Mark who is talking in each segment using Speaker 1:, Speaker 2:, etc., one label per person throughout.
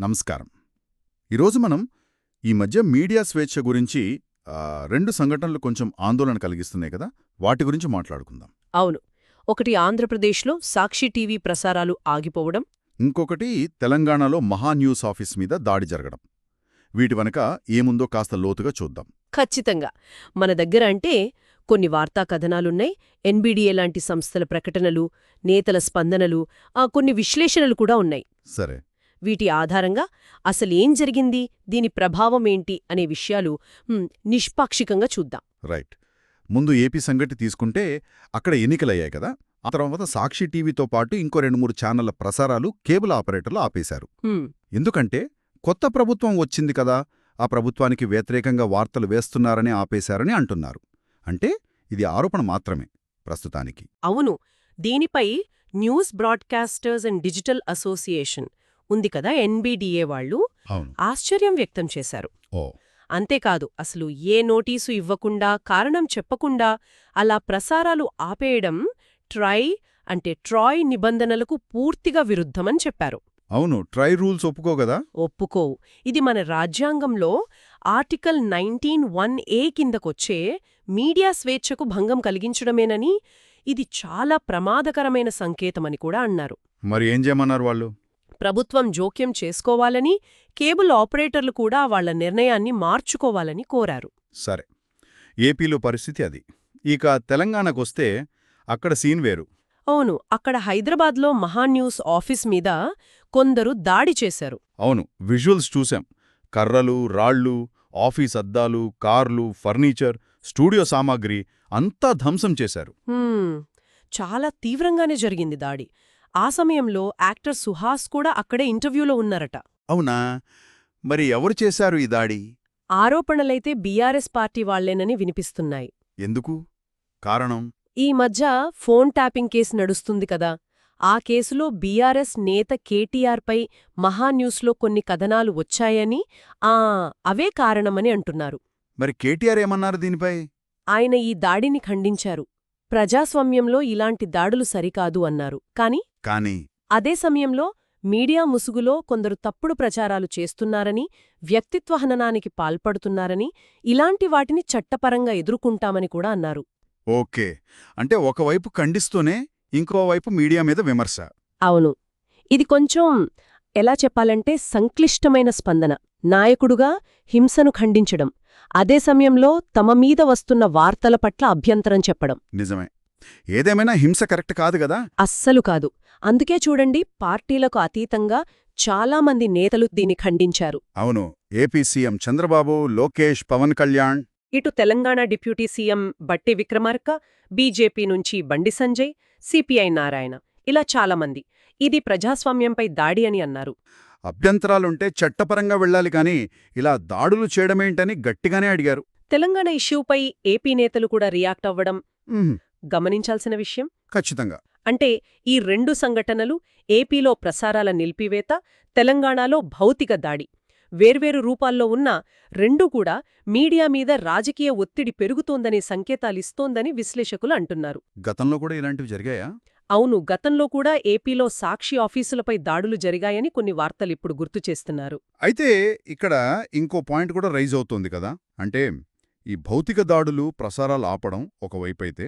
Speaker 1: నమస్కారం. ఈరోజు మనం ఈ మధ్య మీడియా స్వేచ్ఛ గురించి రెండు సంఘటనలు కొంచెం ఆందోళన కలిగిస్తున్నాయి కదా వాటి గురించి మాట్లాడుకుందాం.
Speaker 2: అవును. ఒకటి ఆంధ్రప్రదేశ్లో సాక్షి టీవీ ప్రసారాలు ఆగిపోవడం.
Speaker 1: ఇంకొకటి తెలంగాణలో మహా న్యూస్ ఆఫీస్ మీద దాడి జరగడం. వీటి వెనక ఏముందో కాస్త లోతుగా చూద్దాం.
Speaker 2: ఖచ్చితంగా. మన దగ్గర అంటే కొన్ని వార్తా కథనాలున్నాయి. ఎన్బీడీఏ లాంటి సంస్థల ప్రకటనలు నేతల స్పందనలు ఆ కొన్ని విశ్లేషణలు కూడా ఉన్నాయి.
Speaker 1: సరే.
Speaker 2: వీటి ఆధారంగా అసలేం జరిగింది దీని ప్రభావం ఏంటి అనే విషయాలు నిష్పాక్షికంగా చూద్దాం.
Speaker 1: రైట్. ముందు ఏపీ సంగతి తీసుకుంటే అక్కడ ఎన్నికలయ్యాయి కదా ఆ తర్వాత సాక్షి టీవీతో పాటు ఇంకో రెండు మూడు ఛానళ్ళ ప్రసారాలు కేబుల్ ఆపరేటర్లు ఆపేశారు. ఎందుకంటే కొత్త ప్రభుత్వం వచ్చింది కదా ఆ ప్రభుత్వానికి వ్యతిరేకంగా వార్తలు వేస్తున్నారని ఆపేశారని అంటున్నారు. అంటే ఇది ఆరోపణ మాత్రమే ప్రస్తుతానికి.
Speaker 2: అవును. దీనిపై news broadcasters and digital association ఉంది కదా ఎన్బీడీఏ వాళ్ళు ఆశ్చర్యం వ్యక్తం చేశారు. అంతేకాదు అసలు ఏ నోటీసు ఇవ్వకుండా కారణం చెప్పకుండా అలా ప్రసారాలు ఆపేయడం ట్రై అంటే ట్రాయ్ నిబంధనలకు పూర్తిగా విరుద్ధమని చెప్పారు.
Speaker 1: అవును ట్రై రూల్స్ ఒప్పుకోగదా?
Speaker 2: ఒప్పుకోవు. ఇది మన రాజ్యాంగంలో ఆర్టికల్ నైన్టీన్ వన్ ఏ కిందకొచ్చే మీడియా స్వేచ్ఛకు భంగం కలిగించడమేనని ఇది చాలా ప్రమాదకరమైన సంకేతమని కూడా అన్నారు.
Speaker 1: మరి ఏం చేయమన్నారు వాళ్ళు?
Speaker 2: ప్రభుత్వం జోక్యం చేసుకోవాలని కేబుల్ ఆపరేటర్లు కూడా వాళ్ళ నిర్ణయాన్ని మార్చుకోవాలని కోరారు.
Speaker 1: సరే. ఏపీలో పరిస్థితి అది. ఇక తెలంగాణకొస్తే అక్కడ సీన్ వేరు.
Speaker 2: అవును అక్కడ హైదరాబాద్లో మహాన్యూస్ ఆఫీస్ మీద కొందరు దాడి చేశారు.
Speaker 1: అవును విజువల్స్ చూశాం. కర్రలు రాళ్ళు ఆఫీస్ అద్దాలు కార్లు ఫర్నిచర్ స్టూడియో సామాగ్రి అంతా ధ్వంసం చేశారు.
Speaker 2: చాలా తీవ్రంగానే జరిగింది దాడి. ఆ సమయంలో యాక్టర్ సుహాస్ కూడా అక్కడే ఇంటర్వ్యూలో ఉన్నారట.
Speaker 1: అవునా? మరి ఎవరు చేశారు ఈ దాడి?
Speaker 2: ఆరోపణలైతే బీఆర్ఎస్ పార్టీ వాళ్ళేనని వినిపిస్తున్నాయి.
Speaker 1: ఎందుకు? కారణం?
Speaker 2: ఈ మధ్య ఫోన్ ట్యాపింగ్ కేసు నడుస్తుంది కదా. ఆ కేసులో బీఆర్ఎస్ నేత కేటీఆర్పై మహాన్యూస్లో కొన్ని కథనాలు వచ్చాయని ఆ అవే కారణమని అంటున్నారు.
Speaker 1: మరి కేటీఆర్ ఏమన్నారు దీనిపై?
Speaker 2: ఆయన ఈ దాడిని ఖండించారు. ప్రజాస్వామ్యంలో ఇలాంటి దాడులు సరికాదు అన్నారు. కాని
Speaker 1: కానీ
Speaker 2: అదే సమయంలో మీడియా ముసుగులో కొందరు తప్పుడు ప్రచారాలు చేస్తున్నారని వ్యక్తిత్వ హననానికి పాల్పడుతున్నారని ఇలాంటి వాటిని చట్టపరంగా ఎదుర్కొంటామని కూడా అన్నారు.
Speaker 1: ఓకే. అంటే ఒకవైపు ఖండిస్తూనే ఇంకోవైపు మీడియా మీద విమర్శ.
Speaker 2: అవును. ఇది కొంచెం ఎలా చెప్పాలంటే సంక్లిష్టమైన స్పందన. నాయకుడుగా హింసను ఖండించడం. అదే సమయంలో తమ మీద వస్తున్న వార్తల పట్ల అభ్యంతరం చెప్పడం.
Speaker 1: నిజమే. ఏదేమైనా హింస కరెక్ట్ కాదు కదా?
Speaker 2: అస్సలు కాదు. అందుకే చూడండి పార్టీలకు అతీతంగా చాలామంది నేతలు దీన్ని ఖండించారు.
Speaker 1: అవును ఏపీ సీఎం చంద్రబాబు లోకేష్ పవన్ కళ్యాణ్.
Speaker 2: ఇటు తెలంగాణ డిప్యూటీ సీఎం బట్టి విక్రమార్క బీజేపీ నుంచి బండి సంజయ్ సిపిఐ నారాయణ. ఇలా చాలామంది. ఇది ప్రజాస్వామ్యంపై దాడి అని అన్నారు.
Speaker 1: అభ్యంతరాలుంటే చట్టపరంగా వెళ్ళాలి కాని ఇలా దాడులు చేయడమేంటని గట్టిగానే అడిగారు.
Speaker 2: తెలంగాణ ఇష్యూపై ఏపీ నేతలు కూడా రియాక్ట్ అవ్వడం గమనించాల్సిన విషయం?
Speaker 1: ఖచ్చితంగా.
Speaker 2: అంటే ఈ రెండు సంఘటనలు ఏపీలో ప్రసారాల నిలిపివేత తెలంగాణలో భౌతిక దాడి. వేర్వేరు రూపాల్లో ఉన్న రెండూ కూడా మీడియా మీద రాజకీయ ఒత్తిడి పెరుగుతోందనే సంకేతాలిస్తోందని విశ్లేషకులు అంటున్నారు.
Speaker 1: గతంలో కూడా ఇలాంటివి జరిగాయా?
Speaker 2: అవును గతంలో కూడా ఏపీలో సాక్షి ఆఫీసులపై దాడులు జరిగాయని కొన్ని వార్తలిప్పుడు గుర్తు చేస్తున్నారు.
Speaker 1: అయితే ఇక్కడ ఇంకో పాయింట్ కూడా రైజ్ అవుతోంది కదా. అంటే ఈ భౌతిక దాడులు ప్రసారాలు ఆపడం ఒకవైపైతే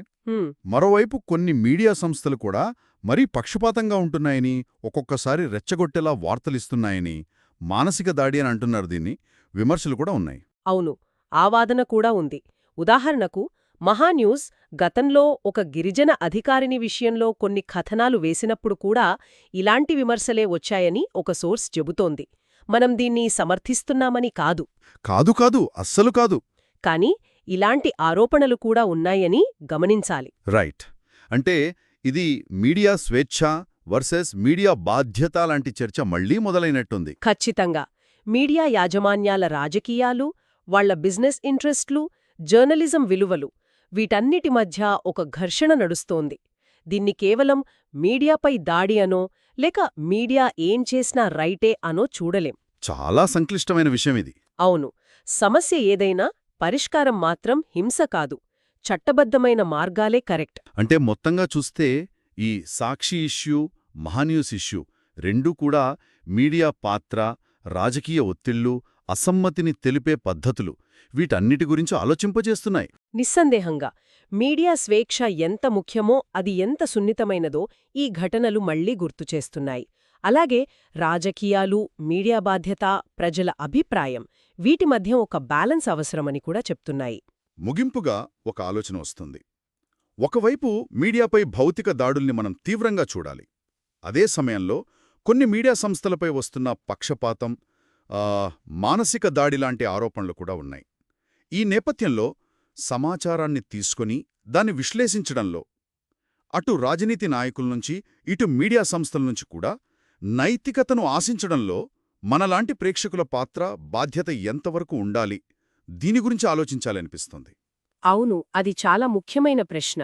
Speaker 1: మరోవైపు కొన్ని మీడియా సంస్థలు కూడా మరీ పక్షపాతంగా ఉంటున్నాయని ఒక్కొక్కసారి రెచ్చగొట్టేలా వార్తలిస్తున్నాయని మానసిక దాడి అని అంటున్నారు దీన్ని విమర్శలు కూడా ఉన్నాయి.
Speaker 2: అవును. ఆ వాదన కూడా ఉంది. ఉదాహరణకు మహాన్యూస్ గతంలో ఒక గిరిజన అధికారిని విషయంలో కొన్ని కథనాలు వేసినప్పుడు కూడా ఇలాంటి విమర్శలే వచ్చాయని ఒక సోర్స్ చెబుతోంది. మనం దీన్ని సమర్థిస్తున్నామని కాదు.
Speaker 1: కాదు కాదు అస్సలు కాదు.
Speaker 2: కాని ఇలాంటి ఆరోపణలు కూడా ఉన్నాయని గమనించాలి.
Speaker 1: రైట్. అంటే ఇది మీడియా స్వేచ్ఛ వర్సెస్ మీడియా బాధ్యత లాంటి చర్చ మళ్ళీ మొదలైనట్టుంది.
Speaker 2: ఖచ్చితంగా. మీడియా యాజమాన్యాల రాజకీయాలు వాళ్ళ బిజినెస్ ఇంట్రెస్ట్లు జర్నలిజం విలువలు వీటన్నిటి మధ్య ఒక ఘర్షణ నడుస్తోంది. దీన్ని కేవలం మీడియాపై దాడి అనో లేక మీడియా ఏం చేసినా రైటే అనో చూడలేం.
Speaker 1: చాలా సంక్లిష్టమైన విషయం ఇది.
Speaker 2: అవును. సమస్య ఏదైనా పరిష్కారం మాత్రం హింస కాదు చట్టబద్ధమైన మార్గాలే కరెక్ట్.
Speaker 1: అంటే మొత్తంగా చూస్తే ఈ సాక్షి ఇష్యూ మహాన్యూస్ ఇష్యూ రెండూ కూడా మీడియా పాత్ర రాజకీయ ఒత్తిళ్ళు అసమ్మతిని తెలిపే పద్ధతులు. వీటన్నిటి గురించి ఆలోచింపజేస్తున్నాయి.
Speaker 2: నిస్సందేహంగా మీడియా స్వేచ్ఛ ఎంత ముఖ్యమో అది ఎంత సున్నితమైనదో ఈ ఘటనలు మళ్ళీ గుర్తుచేస్తున్నాయి అలాగే రాజకీయాలు మీడియా బాధ్యత ప్రజల అభిప్రాయం వీటి మధ్య ఒక బ్యాలెన్స్ అవసరమని కూడా చెప్తున్నాయి.
Speaker 1: ముగింపుగా ఒక ఆలోచన వస్తుంది. ఒకవైపు మీడియాపై భౌతిక దాడుల్ని మనం తీవ్రంగా చూడాలి. అదే సమయంలో కొన్ని మీడియా సంస్థలపై వస్తున్న పక్షపాతం మానసిక దాడి లాంటి ఆరోపణలు కూడా ఉన్నాయి. ఈ నేపథ్యంలో సమాచారాన్ని తీసుకొని దాన్ని విశ్లేషించడంలో అటు రాజనీతి నాయకుల నుంచి ఇటు మీడియా సంస్థల నుంచి కూడా నైతికతను ఆశించడంలో మనలాంటి ప్రేక్షకుల పాత్ర బాధ్యత ఎంతవరకు ఉండాలి? దీని గురించి ఆలోచించాలనిపిస్తుంది.
Speaker 2: అవును అది చాలా ముఖ్యమైన ప్రశ్న.